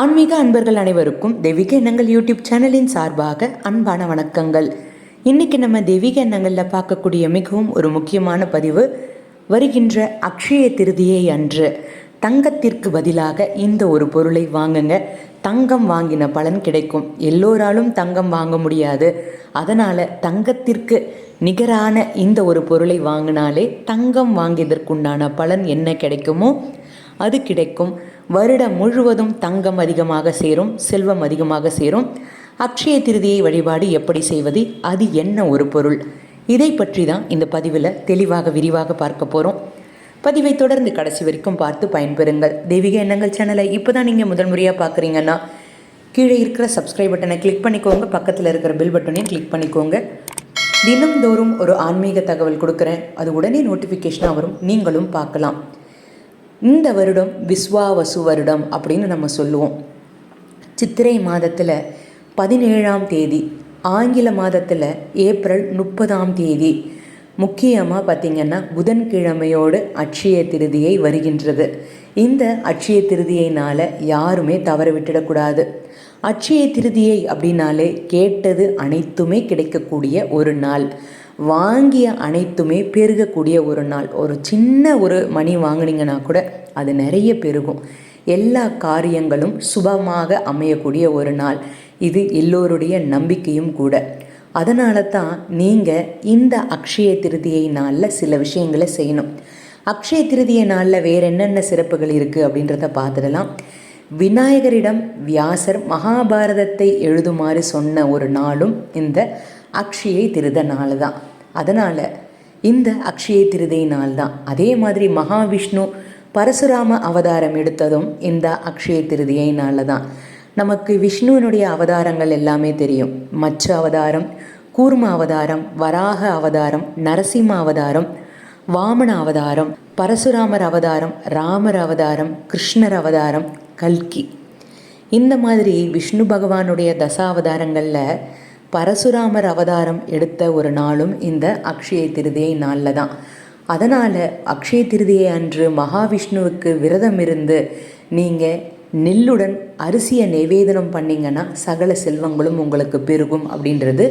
ஆன்மீக அன்பர்கள் அனைவருக்கும் தெய்வீக எண்ணங்கள் யூடியூப் சேனலின் சார்பாக அன்பான வணக்கங்கள். இன்னைக்கு நம்ம தெய்வீக எண்ணங்களில் பார்க்கக்கூடிய மிகவும் ஒரு முக்கியமான பதிவு வருகின்ற அக்ஷய திருதியை அன்று தங்கத்திற்கு பதிலாக இந்த ஒரு பொருளை வாங்குங்க. தங்கம் வாங்கின பலன் கிடைக்கும். எல்லோராலும் தங்கம் வாங்க முடியாது. அதனால் தங்கத்திற்கு நிகரான இந்த ஒரு பொருளை வாங்கினாலே தங்கம் வாங்கியதற்குண்டான பலன் என்ன கிடைக்குமோ அது கிடைக்கும். வருடம் முழுவதும் தங்கம் அதிகமாக சேரும் செல்வம் அதிகமாக சேரும். அக்ஷய திருதியை வழிபாடு எப்படி செய்வது? அது என்ன ஒரு பொருள்? இதை பற்றி தான் இந்த பதிவில் தெளிவாக விரிவாக பார்க்க போகிறோம் பதிவை தொடர்ந்து கடைசி வரைக்கும் பார்த்து பயன்பெறுங்கள். தெய்வீக எண்ணங்கள் சேனலை இப்போ தான் நீங்கள் முதல் முறையாக பார்க்குறீங்கன்னா கீழே இருக்கிற சப்ஸ்கிரைப் பட்டனை கிளிக் பண்ணிக்கோங்க. பக்கத்தில் இருக்கிற பில் பட்டனையும் கிளிக் பண்ணிக்கோங்க. தினம்தோறும் ஒரு ஆன்மீக தகவல் கொடுக்குறேன். அது உடனே நோட்டிஃபிகேஷனாக வரும். நீங்களும் பார்க்கலாம். இந்த வருடம் விஸ்வாவசு வருடம் அப்படின்னு நம்ம சொல்லுவோம். சித்திரை மாதத்தில் பதினேழாம் தேதி ஆங்கில மாதத்தில் ஏப்ரல் முப்பதாம் தேதி முக்கியமாக பார்த்திங்கன்னா புதன்கிழமையோடு அட்சய திருதியை வருகின்றது. இந்த அட்சய திருதியினால் யாருமே தவற விட்டுடக்கூடாது. அட்சய திருதியை அப்படின்னாலே கேட்டது அனைத்துமே கிடைக்கக்கூடிய ஒரு நாள். வாங்கிய அனைத்துமே பெருகக்கூடிய ஒரு நாள். ஒரு சின்ன ஒரு மணி வாங்கினீங்கன்னா கூட அது நிறைய பெருகும். எல்லா காரியங்களும் சுபமாக அமையக்கூடிய ஒரு நாள். இது எல்லோருடைய நம்பிக்கையும் கூட. அதனால தான் நீங்கள் இந்த அக்ஷய திருதியை நாளில் சில விஷயங்களை செய்யணும். அக்ஷய திருதியை நாளில் வேறு என்னென்ன சிறப்புகள் இருக்குது அப்படின்றத பார்த்துடலாம். விநாயகரிடம் வியாசர் மகாபாரதத்தை எழுதுமாறு சொன்ன ஒரு நாளும் இந்த அக்ஷயை திருத நாள் தான் அதனால் இந்த அக்ஷய திருதை நாள் தான் அதே மாதிரி மகாவிஷ்ணு பரசுராம அவதாரம் எடுத்ததும் இந்த அக்ஷய திருதியை நாளில் தான் நமக்கு விஷ்ணுவினுடைய அவதாரங்கள் எல்லாமே தெரியும். மச்ச அவதாரம் கூர்ம அவதாரம் வராக அவதாரம் நரசிம்ம அவதாரம் வாமன அவதாரம் பரசுராமர் அவதாரம் ராமர் அவதாரம் கிருஷ்ணர் அவதாரம் கல்கி. இந்த மாதிரி விஷ்ணு பகவானுடைய தசாவதாரங்களில் பரசுராமர் அவதாரம் எடுத்த ஒரு நாளும் இந்த அக்ஷய திருதியை நாளில் தான். அதனால் அக்ஷய திருதியை அன்று மகாவிஷ்ணுவுக்கு விரதம் இருந்து நீங்கள் நெல்லுடன் அரிசியை நிவேதனம் பண்ணிங்கன்னா சகல செல்வங்களும் உங்களுக்கு பெருகும் அப்படின்றது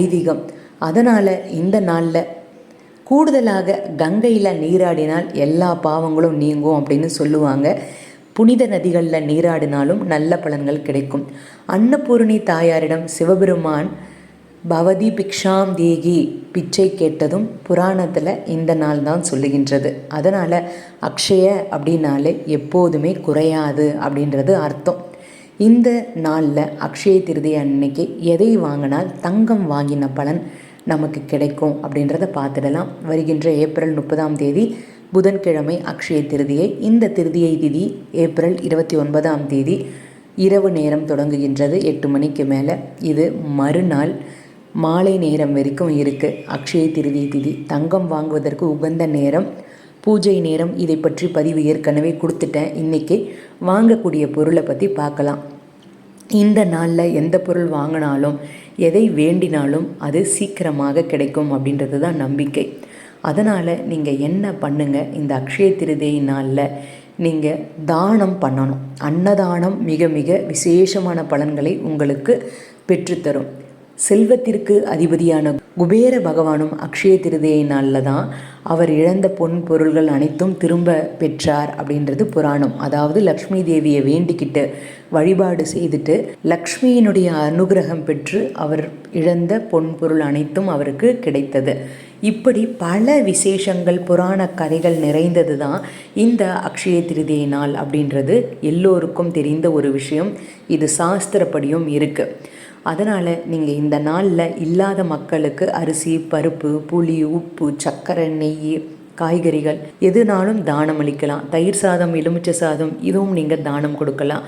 ஐதீகம். அதனால் இந்த நாளில் கூடுதலாக கங்கையில் நீராடினால் எல்லா பாவங்களும் நீங்கும் அப்படின்னு சொல்லுவாங்க. புனித நதிகளில் நீராடினாலும் நல்ல பலன்கள் கிடைக்கும். அன்னபூரணி தாயாரிடம் சிவபெருமான் பவதி பிக்ஷாம் தேகி பிச்சை கேட்டதும் புராணத்தில் இந்த நாள் தான் சொல்லுகின்றது. அதனால் அக்ஷய அப்படின்னாலே எப்போதுமே குறையாது அப்படின்றது அர்த்தம். இந்த நாளில் அக்ஷய திருதி அன்னைக்கு எதை வாங்கினால் தங்கம் வாங்கின பலன் நமக்கு கிடைக்கும் அப்படின்றத பார்த்துடலாம். வருகின்ற ஏப்ரல் முப்பதாம் தேதி புதன்கிழமை அக்ஷய திருதியை. இந்த திருதியை திதி ஏப்ரல் இருபத்தி ஒன்பதாம் தேதி இரவு நேரம் தொடங்குகின்றது. எட்டு மணிக்கு மேலே. இது மறுநாள். மாலை நேரம் வரைக்கும் இருக்குது அக்ஷய திருதி திதி. தங்கம் வாங்குவதற்கு உகந்த நேரம். பூஜை நேரம். இதை பற்றி பதிவு ஏற்கனவே கொடுத்துட்டேன். இன்றைக்கி வாங்கக்கூடிய பொருளை பற்றி பார்க்கலாம். இந்த நாளில் எந்த பொருள் வாங்கினாலும் எதை வேண்டினாலும் அது சீக்கிரமாக கிடைக்கும் அப்படின்றது தான் நம்பிக்கை. அதனால் நீங்கள் என்ன பண்ணுங்கள் இந்த அக்ஷய திருதை நாளில் நீங்கள் தானம் பண்ணணும். அன்னதானம் மிக மிக விசேஷமான பலன்களை உங்களுக்கு பெற்றுத்தரும். செல்வத்திற்கு அதிபதியான குபேர பகவானும் அக்ஷய திருதையை நாளில் தான் அவர் இழந்த பொன் பொருள்கள் அனைத்தும் திரும்ப பெற்றார் அப்படின்றது புராணம். அதாவது லக்ஷ்மி தேவியை வேண்டிக்கிட்டு வழிபாடு செய்துட்டு லக்ஷ்மியினுடைய அனுகிரகம் பெற்று அவர் இழந்த பொன் பொருள் அனைத்தும் அவருக்கு கிடைத்தது. இப்படி பல விசேஷங்கள் புராண கதைகள் நிறைந்தது தான் இந்த அக்ஷய திருதியை நாள் அப்படின்றது எல்லோருக்கும் தெரிந்த ஒரு விஷயம். இது சாஸ்திரப்படியும் இருக்குது அதனால் நீங்கள் இந்த நாளில் இல்லாத மக்களுக்கு அரிசி பருப்பு புளி உப்பு சர்க்கரை நெய் காய்கறிகள் எதுனாலும் தானம் அளிக்கலாம். தயிர் சாதம் எலுமிச்சை சாதம் இதுவும் நீங்கள் தானம் கொடுக்கலாம்.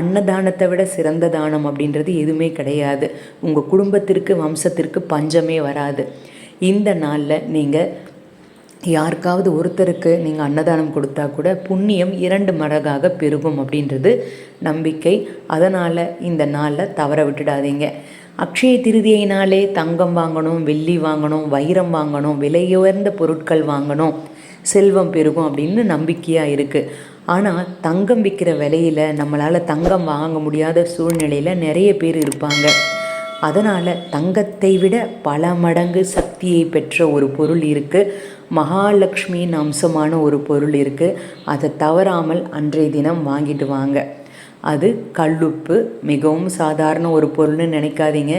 அன்னதானத்தை விட சிறந்த தானம் அப்படின்றது எதுவுமே கிடையாது. உங்கள் குடும்பத்திற்கு வம்சத்திற்கு பஞ்சமே வராது. இந்த நாளில் நீங்கள் யாருக்காவது ஒருத்தருக்கு நீங்கள் அன்னதானம் கொடுத்தா கூட புண்ணியம் இரண்டு மடங்காக பெருகும் அப்படின்றது நம்பிக்கை. அதனால் இந்த நாளில் தவற விட்டுடாதீங்க. அக்ஷய திருதியினாலே தங்கம் வாங்கணும் வெள்ளி வாங்கணும் வைரம் வாங்கணும் விலையுயர்ந்த பொருட்கள் வாங்கணும். செல்வம் பெருகும் அப்படின்னு நம்பிக்கையாக இருக்குது ஆனால் தங்கம் விற்கிற விலையில் நம்மளால் தங்கம் வாங்க முடியாத சூழ்நிலையில் நிறைய பேர் இருப்பாங்க. அதனால் தங்கத்தை விட பல மடங்கு சக்தியை பெற்ற ஒரு பொருள் இருக்குது மகாலட்சுமியின் அம்சமான ஒரு பொருள் இருக்குது அதை தவறாமல் அன்றைய தினம் வாங்கிட்டு வாங்க. அது கல்லுப்பு மிகவும் சாதாரண ஒரு பொருள்னு நினைக்காதீங்க.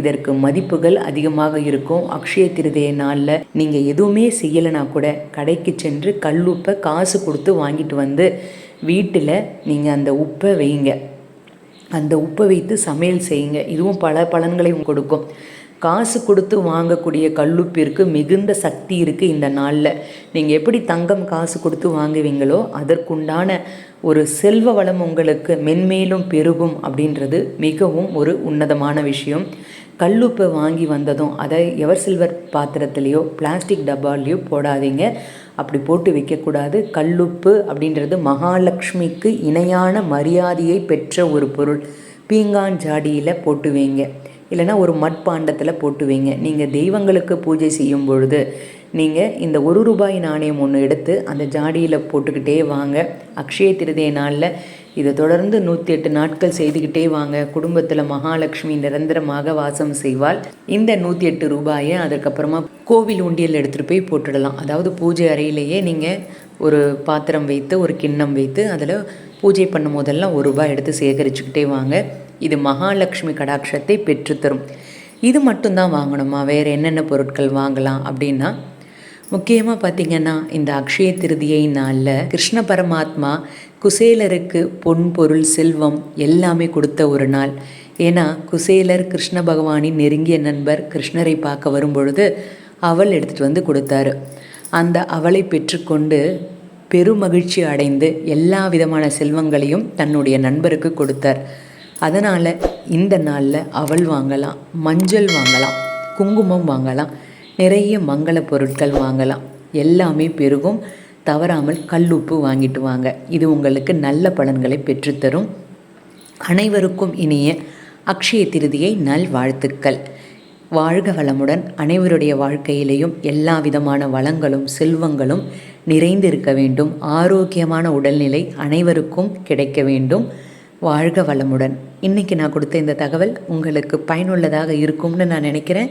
இதற்கு மதிப்புகள் அதிகமாக இருக்கும். அக்ஷய திருதய நாளில் நீங்கள் எதுவுமே செய்யலைனா கூட கடைக்கு சென்று கல்லுப்பை காசு கொடுத்து வாங்கிட்டு வந்து வீட்டில் நீங்கள் அந்த உப்பை வைங்க. அந்த உப்பை வைத்து சமையல் செய்யுங்க. இதுவும் பல பலன்களையும் கொடுக்கும். காசு கொடுத்து வாங்கக்கூடிய கல்லுப்பிற்கு மிகுந்த சக்தி இருக்குது இந்த நாளில். நீங்கள் எப்படி தங்கம் காசு கொடுத்து வாங்குவீங்களோ அதற்குண்டான ஒரு செல்வ வளம் உங்களுக்கு மென்மேலும் பெருகும் அப்படின்றது மிகவும் ஒரு உன்னதமான விஷயம். கல்லுப்பை வாங்கி வந்ததும் அதை எவர் சில்வர் பாத்திரத்துலேயோ பிளாஸ்டிக் டப்பாலேயோ போடாதீங்க. அப்படி போட்டு வைக்கக்கூடாது. கல்லுப்பு அப்படின்றது மகாலட்சுமிக்கு இணையான மரியாதையை பெற்ற ஒரு பொருள். பீங்கான் ஜாடியில் போட்டு வைங்க இல்லைனா ஒரு மட்பாண்டத்தில் போட்டு வைங்க நீங்கள் தெய்வங்களுக்கு பூஜை செய்யும் பொழுது நீங்கள் இந்த ஒரு ரூபாய் நாணயம் ஒன்று எடுத்து அந்த ஜாடியில் போட்டுக்கிட்டே வாங்க. அக்ஷய திருதய நாளில் இதை தொடர்ந்து நூற்றி எட்டு நாட்கள் செய்துக்கிட்டே வாங்க. குடும்பத்தில் மகாலட்சுமி நிரந்தரமாக வாசம் செய்வாள். இந்த நூற்றி எட்டு ரூபாயை அதுக்கப்புறமா கோவில் உண்டியல் எடுத்துகிட்டு போய் போட்டுடலாம். அதாவது பூஜை அறையிலேயே நீங்கள் ஒரு பாத்திரம் வைத்து ஒரு கிண்ணம் வைத்து அதில் பூஜை பண்ணும் போதெல்லாம் ஒரு ரூபாய் எடுத்து சேகரிச்சுக்கிட்டே வாங்க. இது மகாலட்சுமி கடாட்சத்தை பெற்றுத்தரும். இது மட்டும்தான் வாங்கணுமா? வேறு என்னென்ன பொருட்கள் வாங்கலாம் அப்படின்னா முக்கியமாக பார்த்திங்கன்னா இந்த அக்ஷய திருதியை நாளில் கிருஷ்ண பரமாத்மா குசேலருக்கு பொன் பொருள் செல்வம் எல்லாமே கொடுத்த ஒரு நாள். ஏன்னா குசேலர் கிருஷ்ண பகவானின் நெருங்கிய நண்பர் கிருஷ்ணரை பார்க்க வரும்பொழுது அவள் எடுத்துகிட்டு வந்து கொடுத்தாரு. அந்த அவளை பெற்றுக்கொண்டு பெருமகிழ்ச்சி அடைந்து எல்லா விதமான செல்வங்களையும் தன்னுடைய நண்பருக்கு கொடுத்தார். அதனால் இந்த நாளில் அவள் வாங்கலாம் மஞ்சள் வாங்கலாம் குங்குமம் வாங்கலாம் நிறைய மங்கள பொருட்கள் வாங்கலாம். எல்லாமே பெருகும். தவறாமல் கல்லுப்பு வாங்கிட்டு வாங்க. இது உங்களுக்கு நல்ல பலன்களை பெற்றுத்தரும். அனைவருக்கும் இனிய அக்ஷய திருதியை நல் வாழ்த்துக்கள். வாழ்க வளமுடன். அனைவருடைய வாழ்க்கையிலையும் எல்லா விதமான வளங்களும் செல்வங்களும் நிறைந்திருக்க வேண்டும். ஆரோக்கியமான உடல்நிலை அனைவருக்கும் கிடைக்க வேண்டும். வாழ்க வளமுடன். இன்றைக்கி நான் கொடுத்த இந்த தகவல் உங்களுக்கு பயனுள்ளதாக இருக்கும்னு நான் நினைக்கிறேன்.